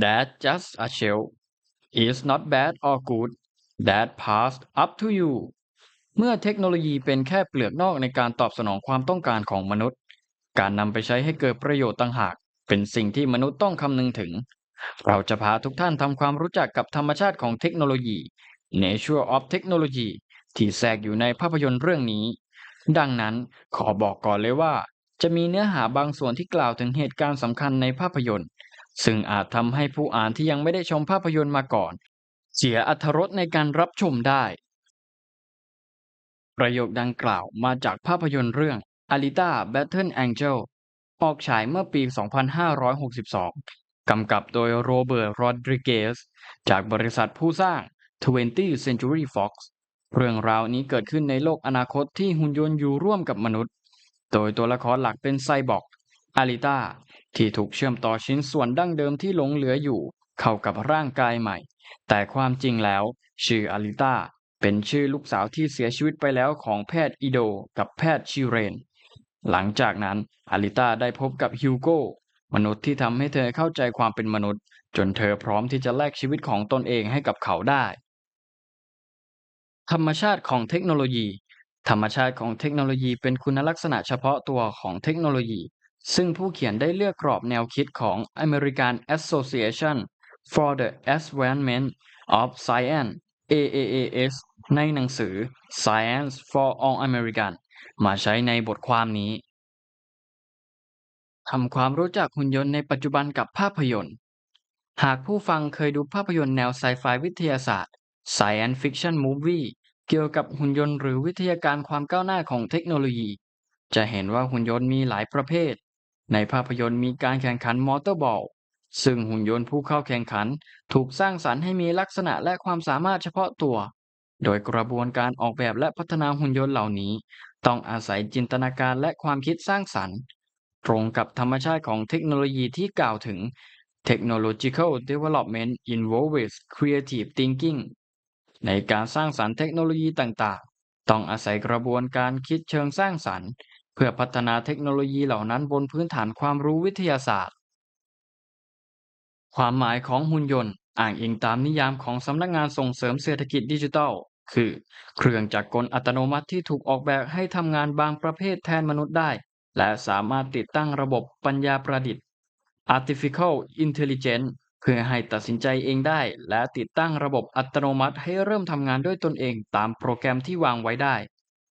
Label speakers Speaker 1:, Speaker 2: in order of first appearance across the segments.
Speaker 1: That just a shell is not bad or good That passed up to you เมื่อเทคโนโลยีเป็นแค่เปลือกนอกในการตอบสนองความต้องการของมนุษย์ การนำไปใช้ให้เกิดประโยชน์ต่างหาก เป็นสิ่งที่มนุษย์ต้องคำนึงถึง เราจะพาทุกท่านทำความรู้จักกับธรรมชาติของเทคโนโลยี Nature of Technology ที่แทรกอยู่ในภาพยนตร์เรื่องนี้ ดังนั้นขอบอกก่อนเลยว่า จะมีเนื้อหาบางส่วนที่กล่าวถึงเหตุการณ์สำคัญในภาพยนตร์ ซึ่งอาจทำให้ผู้อ่านที่ยังไม่ได้ชมภาพยนตร์มาก่อน เสียอรรถรสในการรับชมได้ ประโยคดังกล่าวมาจากภาพยนตร์เรื่อง Alita Battle Angel ออกฉายเมื่อปี 2562 กำกับโดยโรเบิร์ตโรดริเกสจากบริษัทผู้สร้าง 20th Century Fox เรื่องราวนี้เกิดขึ้นในโลกอนาคตที่หุ่นยนต์อยู่ร่วมกับมนุษย์ โดยตัวละครหลักเป็นไซบอร์กอาริต้า ที่ถูกเชื่อมต่อชิ้นส่วนดั้งเดิมที่หลงเหลืออยู่ เข้ากับร่างกายใหม่ แต่ความจริงแล้ว ชื่ออาริต้าเป็นชื่อลูกสาวที่เสียชีวิตไปแล้วของแพทย์อิโดกับแพทย์ชิเรน หลังจากนั้นอาริต้าได้พบกับฮิวโกมนุษย์ที่ทำให้เธอเข้าใจความเป็นมนุษย์ จนเธอพร้อมที่จะแลกชีวิตของตนเองให้กับเขาได้ ธรรมชาติของเทคโนโลยี ธรรมชาติของเทคโนโลยีเป็นคุณลักษณะเฉพาะตัวของเทคโนโลยี ซึ่งผู้เขียนได้เลือกกรอบแนวคิดของ American Association for the Advancement of Science AAAS ในหนังสือ Science for All American มาใช้ในบทความนี้ทำความรู้จักหุ่นยนต์ในปัจจุบันกับภาพยนตร์ หากผู้ฟังเคยดูภาพยนตร์แนวไซไฟวิทยาศาสตร์ Science Fiction Movie เกี่ยวกับหุ่นยนต์หรือวิทยาการความก้าวหน้าของเทคโนโลยี จะเห็นว่าหุ่นยนต์มีหลายประเภท ในภาพยนตร์มีการแข่งขันมอเตอร์บอลซึ่งหุ่นยนต์ผู้เข้าแข่งขันถูกสร้างสรรค์ให้มีลักษณะและความสามารถเฉพาะตัว โดยกระบวนการออกแบบและพัฒนาหุ่นยนต์เหล่านี้ ต้องอาศัยจินตนาการและความคิดสร้างสรรค์ ตรงกับธรรมชาติของเทคโนโลยีที่กล่าวถึง Technological development involves creative thinking ในการสร้างสรรค์เทคโนโลยีต่างๆ ต้องอาศัยกระบวนการคิดเชิงสร้างสรรค์ เพื่อพัฒนาเทคโนโลยีเหล่านั้นบนพื้นฐานความรู้วิทยาศาสตร์ ความหมายของหุ่นยนต์อ้างอิงตามนิยามของสำนักงานส่งเสริมเศรษฐกิจดิจิทัล คือ เครื่องจักรกลอัตโนมัติที่ถูกออกแบบให้ทำงานบางประเภทแทนมนุษย์ได้ และสามารถติดตั้งระบบปัญญาประดิษฐ์ Artificial Intelligence เพื่อให้ตัดสินใจเองได้ และติดตั้งระบบอัตโนมัติให้เริ่มทำงานด้วยตนเองตามโปรแกรมที่วางไว้ได้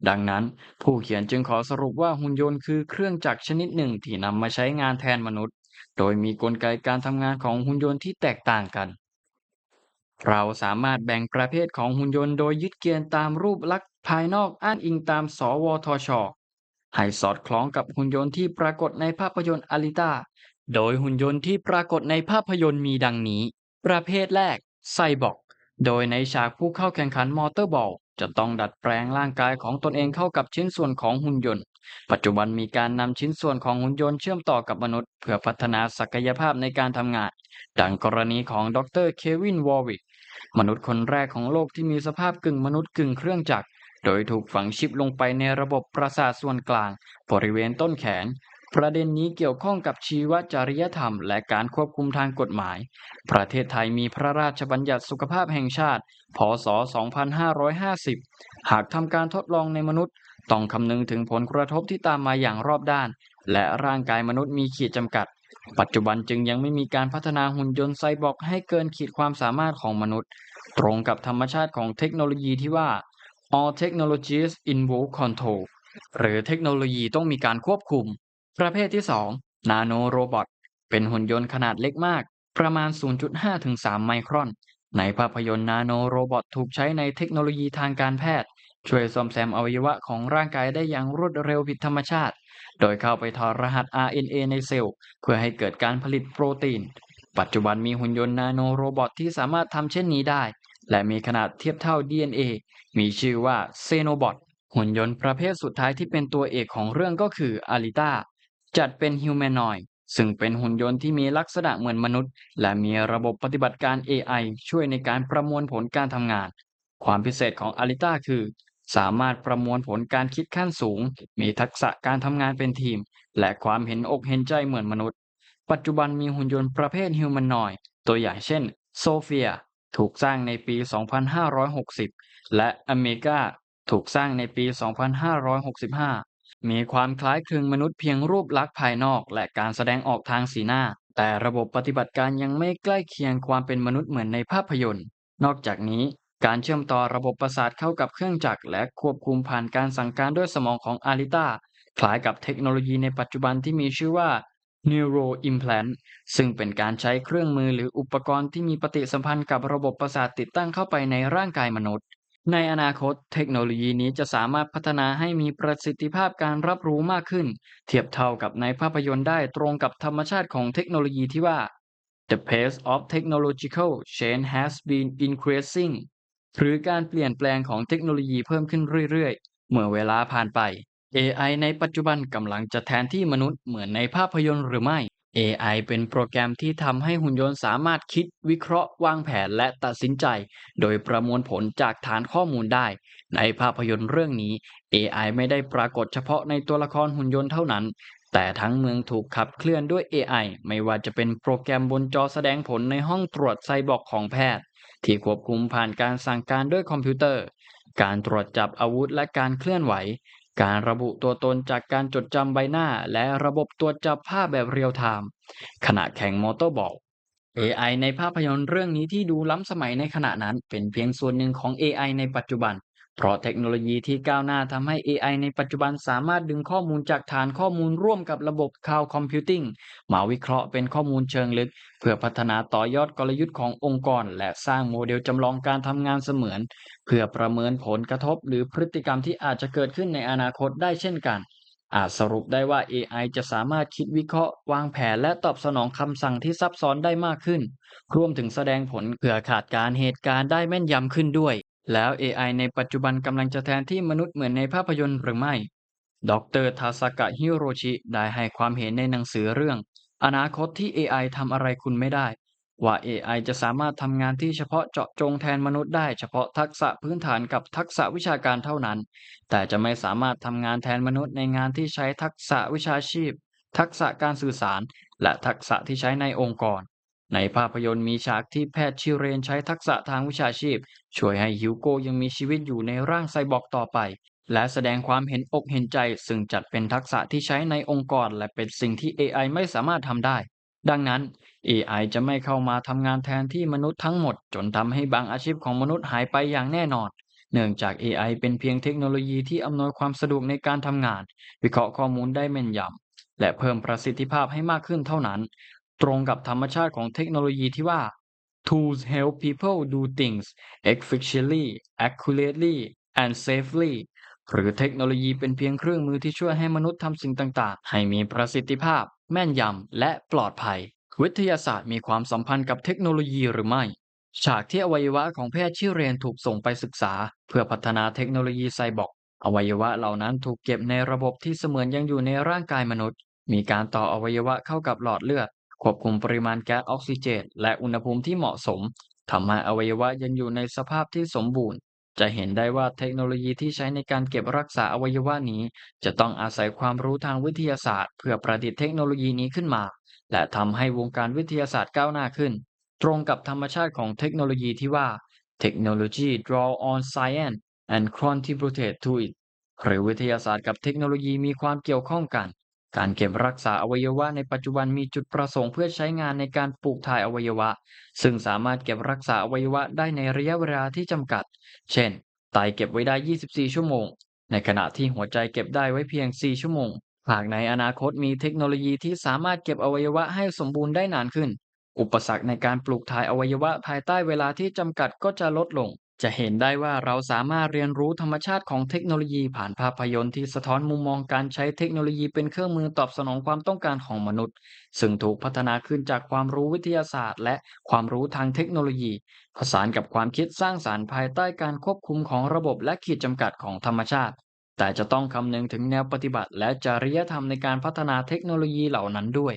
Speaker 1: ดังนั้น ผู้เขียนจึงขอสรุปว่าหุ่นยนต์คือเครื่องจักรชนิดหนึ่งที่นำมาใช้งานแทนมนุษย์ โดยมีกลไกการทำงานของหุ่นยนต์ที่แตกต่างกัน เราสามารถแบ่งประเภทของหุ่นยนต์โดยยึดเกณฑ์ตามรูปลักษณ์ภายนอกอ้างอิงตาม สวทช ให้สอดคล้องกับหุ่นยนต์ที่ปรากฏในภาพยนตร์อาริตาโดยหุ่นยนต์ที่ปรากฏในภาพยนตร์มีดังนี้ ประเภทแรกไซบอร์กโดยในฉากผู้เข้าแข่งขันมอเตอร์บอล จะต้องดัดแปลงร่างกายของตนเองเข้ากับชิ้นส่วนของหุ่นยนต์ ปัจจุบันมีการนำชิ้นส่วนของหุ่นยนต์เชื่อมต่อกับมนุษย์ เพื่อพัฒนาศักยภาพในการทำงาน ดังกรณีของดรเควินวอร์วิกมนุษย์คนแรกของโลกที่มีสภาพกึ่งมนุษย์กึ่งเครื่องจักร โดยถูกฝังชิปลงไปในระบบประสาทส่วนกลาง บริเวณต้นแขน ประเด็นนี้เกี่ยวข้องกับชีวจริยธรรม และการควบคุมทางกฎหมาย ประเทศไทยมีพระราชบัญญัติสุขภาพแห่งชาติ พศ 2550 หากทำการทดลองในมนุษย์ ต้องคำนึงถึงผลกระทบที่ตามมาอย่างรอบด้าน และร่างกายมนุษย์มีขีดจำกัด ปัจจุบันจึงยังไม่มีการพัฒนาหุ่นยนต์ไซบอร์กให้เกินขีดความสามารถของมนุษย์ ตรงกับธรรมชาติของเทคโนโลยีที่ว่า all technologies involve control หรือเทคโนโลยีต้องมีการควบคุม ประเภทที่ 2 นาโนโรบอทเป็นหุ่นยนต์ขนาดเล็กมาก ประมาณ 0.5 ถึง 3 ไมครอน ในภาพยนตร์นาโนโรบอทถูกใช้ในเทคโนโลยีทางการแพทย์ ช่วยซ่อมแซมอวัยวะของร่างกายได้อย่างรวดเร็วผิดธรรมชาติ โดยเข้าไปถอดรหัส RNA ในเซลล์ เพื่อให้เกิดการผลิตโปรตีน ปัจจุบันมีหุ่นยนต์นาโนโรบอทที่สามารถทำเช่นนี้ได้ และมีขนาดเทียบเท่า DNA มีชื่อว่าเซโนบอทหุ่นยนต์ประเภทสุดท้ายที่เป็นตัวเอกของเรื่องก็คืออาริตา จัดเป็นฮิวแมนนอยด์ซึ่งเป็นหุ่นยนต์ที่มีลักษณะเหมือนมนุษย์ และมีระบบปฏิบัติการ AI ช่วยในการประมวลผลการทำงาน ความพิเศษของอาริต้าคือ สามารถประมวลผลการคิดขั้นสูง มีทักษะการทำงานเป็นทีม และความเห็นอกเห็นใจเหมือนมนุษย์ ปัจจุบันมีหุ่นยนต์ประเภทฮิวแมนอยด์ตัวอย่างเช่นโซเฟียถูกสร้างในปี 2560 และอเมกาถูกสร้างในปี 2565 มีความคล้ายคลึงมนุษย์เพียงรูปลักษณ์ภายนอก และการแสดงออกทางสีหน้า แต่ระบบปฏิบัติการยังไม่ใกล้เคียงความเป็นมนุษย์เหมือนในภาพยนตร์ นอกจากนี้การเชื่อมต่อระบบประสาทเข้ากับเครื่องจักรและควบคุมผ่านการสั่งการด้วยสมองของอาริตาคล้ายกับเทคโนโลยีในปัจจุบันที่มีชื่อว่า Neuro Implant ซึ่งเป็นการใช้เครื่องมือหรืออุปกรณ์ที่มีปฏิสัมพันธ์กับระบบประสาทติดตั้งเข้าไปในร่างกายมนุษย์ ในอนาคตเทคโนโลยีนี้จะสามารถพัฒนาให้มีประสิทธิภาพการรับรู้มากขึ้น เทียบเท่ากับในภาพยนตร์ได้ตรงกับธรรมชาติของเทคโนโลยีที่ว่า The pace of technological change has been increasing หรือการเปลี่ยนแปลงของเทคโนโลยีเพิ่มขึ้นเรื่อยๆ เมื่อเวลาผ่านไป AI ในปัจจุบันกำลังจะแทนที่มนุษย์เหมือนในภาพยนตร์หรือไม่ AI เป็นโปรแกรมที่ทำให้หุ่นยนต์สามารถคิดวิเคราะห์วางแผนและตัดสินใจ โดยประมวลผลจากฐานข้อมูลได้ ในภาพยนตร์เรื่องนี้ AI ไม่ได้ปรากฏเฉพาะในตัวละครหุ่นยนต์เท่านั้น แต่ทั้งเมืองถูกขับเคลื่อนด้วย AI ไม่ว่าจะเป็นโปรแกรมบนจอแสดงผลในห้องตรวจไซบอร์กของแพทย์ ที่ควบคุมผ่านการสั่งการด้วยคอมพิวเตอร์ การตรวจจับอาวุธและการเคลื่อนไหว การระบุตัวตนจากการจดจำใบหน้า และระบบตรวจจับภาพแบบเรียลไทม์ขณะแข่งมอเตอร์บอล AI ในภาพยนตร์เรื่องนี้ที่ดูล้ำสมัยในขณะนั้น เป็นเพียงส่วนหนึ่งของ AI ในปัจจุบัน เพราะเทคโนโลยีที่ก้าวหน้าทำให้ AI ในปัจจุบันสามารถดึงข้อมูลจากฐานข้อมูลร่วมกับระบบ Cloud Computing มาวิเคราะห์เป็นข้อมูลเชิงลึก เพื่อพัฒนาต่อยอดกลยุทธ์ขององค์กร และสร้างโมเดลจำลองการทำงานเสมือน เพื่อประเมินผลกระทบ หรือพฤติกรรมที่อาจจะเกิดขึ้นในอนาคตได้เช่นกัน อาจสรุปได้ว่า AI จะสามารถคิดวิเคราะห์ วางแผนและตอบสนองคำสั่งที่ซับซ้อนได้มากขึ้น รวมถึงแสดงผลเพื่อขาดการเหตุการณ์ได้แม่นยำขึ้นด้วย แล้ว AI ในปัจจุบันกำลังจะแทนที่มนุษย์เหมือนในภาพยนตร์หรือไม่ ดรทาสากะฮิโรชิได้ให้ความเห็นในหนังสือเรื่อง อนาคตที่ AI ทำอะไรคุณไม่ได้ ว่า AI จะสามารถทำงานที่เฉพาะเจาะจงแทนมนุษย์ได้เฉพาะทักษะพื้นฐานกับทักษะวิชาการเท่านั้น แต่จะไม่สามารถทำงานแทนมนุษย์ในงานที่ใช้ทักษะวิชาชีพ ทักษะการสื่อสาร และทักษะที่ใช้ในองค์กร ในภาพยนตร์มีฉากที่แพทย์ชิเรนใช้ทักษะทางวิชาชีพ ช่วยให้ฮิวโกยังมีชีวิตอยู่ในร่างไซบอร์กต่อไป และแสดงความเห็นอกเห็นใจ ซึ่งจัดเป็นทักษะที่ใช้ในองค์กร และเป็นสิ่งที่ AI ไม่สามารถทำได้ ดังนั้น AI จะไม่เข้ามาทำงานแทนที่มนุษย์ทั้งหมด จนทำให้บางอาชีพของมนุษย์หายไปอย่างแน่นอน เนื่องจาก AI เป็นเพียงเทคโนโลยีที่อำนวยความสะดวกในการทำงาน วิเคราะห์ข้อมูลได้แม่นยำและเพิ่มประสิทธิภาพให้มากขึ้นเท่านั้น ตรงกับธรรมชาติของเทคโนโลยีที่ว่า tools help people do things efficiently accurately and safely หรือเทคโนโลยีเป็นเพียงเครื่องมือที่ช่วยให้มนุษย์ทำสิ่งต่าง ๆ ให้มีประสิทธิภาพ แม่นยำ และปลอดภัย วิทยาศาสตร์มีความสัมพันธ์กับเทคโนโลยีหรือไม่ ฉากที่อวัยวะของแพทย์ชิเรียนถูกส่งไปศึกษา เพื่อพัฒนาเทคโนโลยีไซบอร์กอวัยวะเหล่านั้นถูกเก็บในระบบที่เสมือนยังอยู่ในร่างกายมนุษย์ มีการต่ออวัยวะเข้ากับหลอดเลือด ควบคุมปริมาณแก๊สออกซิเจนและอุณหภูมิที่เหมาะสมทำให้อวัยวะยังอยู่ในสภาพที่สมบูรณ์ จะเห็นได้ว่าเทคโนโลยีที่ใช้ในการเก็บรักษาอวัยวะนี้ จะต้องอาศัยความรู้ทางวิทยาศาสตร์ เพื่อประดิษฐ์เทคโนโลยีนี้ขึ้นมา และทำให้วงการวิทยาศาสตร์ก้าวหน้าขึ้น ตรงกับธรรมชาติของเทคโนโลยีที่ว่า technology draw on science and contribute to it หรือวิทยาศาสตร์กับเทคโนโลยีมีความเกี่ยวข้องกัน การเก็บรักษาอวัยวะในปัจจุบันมีจุดประสงค์เพื่อใช้งานในการปลูกถ่ายอวัยวะ ซึ่งสามารถเก็บรักษาอวัยวะได้ในระยะเวลาที่จำกัด เช่น ไตเก็บไว้ได้ 24 ชั่วโมง ในขณะที่หัวใจเก็บได้ไว้เพียง 4 ชั่วโมง หากในอนาคตมีเทคโนโลยีที่สามารถเก็บอวัยวะให้สมบูรณ์ได้นานขึ้น อุปสรรคในการปลูกถ่ายอวัยวะภายใต้เวลาที่จำกัดก็จะลดลง จะเห็นได้ว่าเราสามารถเรียนรู้ธรรมชาติของเทคโนโลยีผ่านภาพยนตร์ที่สะท้อนมุมมองการใช้เทคโนโลยีเป็นเครื่องมือตอบสนองความต้องการของมนุษย์ ซึ่งถูกพัฒนาขึ้นจากความรู้วิทยาศาสตร์ และความรู้ทางเทคโนโลยี ผสานกับความคิดสร้างสารรค์ภายใต้การควบคุมของระบบและขีดจำกัดของธรรมชาติ แต่จะต้องคำนึงถึงแนวปฏิบัติ และจริยธรรมในการพัฒนาเทคโนโลยีเหล่านั้นด้วย